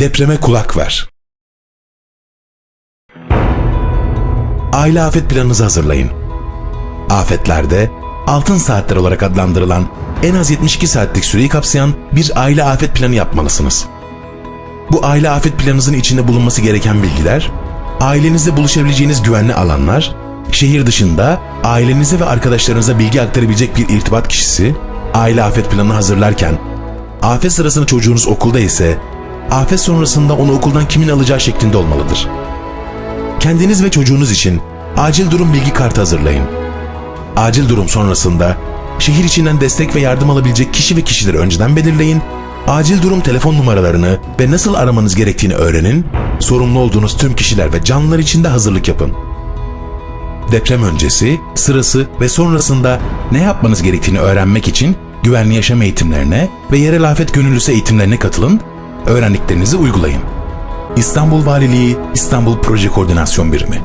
Depreme kulak ver. Aile afet planınızı hazırlayın. Afetlerde altın saatler olarak adlandırılan en az 72 saatlik süreyi kapsayan bir aile afet planı yapmalısınız. Bu aile afet planınızın içinde bulunması gereken bilgiler, ailenizle buluşabileceğiniz güvenli alanlar, şehir dışında ailenize ve arkadaşlarınıza bilgi aktarabilecek bir irtibat kişisi, aile afet planını hazırlarken, afet sırasında çocuğunuz okulda ise, afet sonrasında onu okuldan kimin alacağı şeklinde olmalıdır. Kendiniz ve çocuğunuz için acil durum bilgi kartı hazırlayın. Acil durum sonrasında şehir içinden destek ve yardım alabilecek kişi ve kişileri önceden belirleyin, acil durum telefon numaralarını ve nasıl aramanız gerektiğini öğrenin, sorumlu olduğunuz tüm kişiler ve canlılar için de hazırlık yapın. Deprem öncesi, sırası ve sonrasında ne yapmanız gerektiğini öğrenmek için güvenli yaşam eğitimlerine ve yerel afet gönüllüsü eğitimlerine katılın, öğrendiklerinizi uygulayın. İstanbul Valiliği İstanbul Proje Koordinasyon Birimi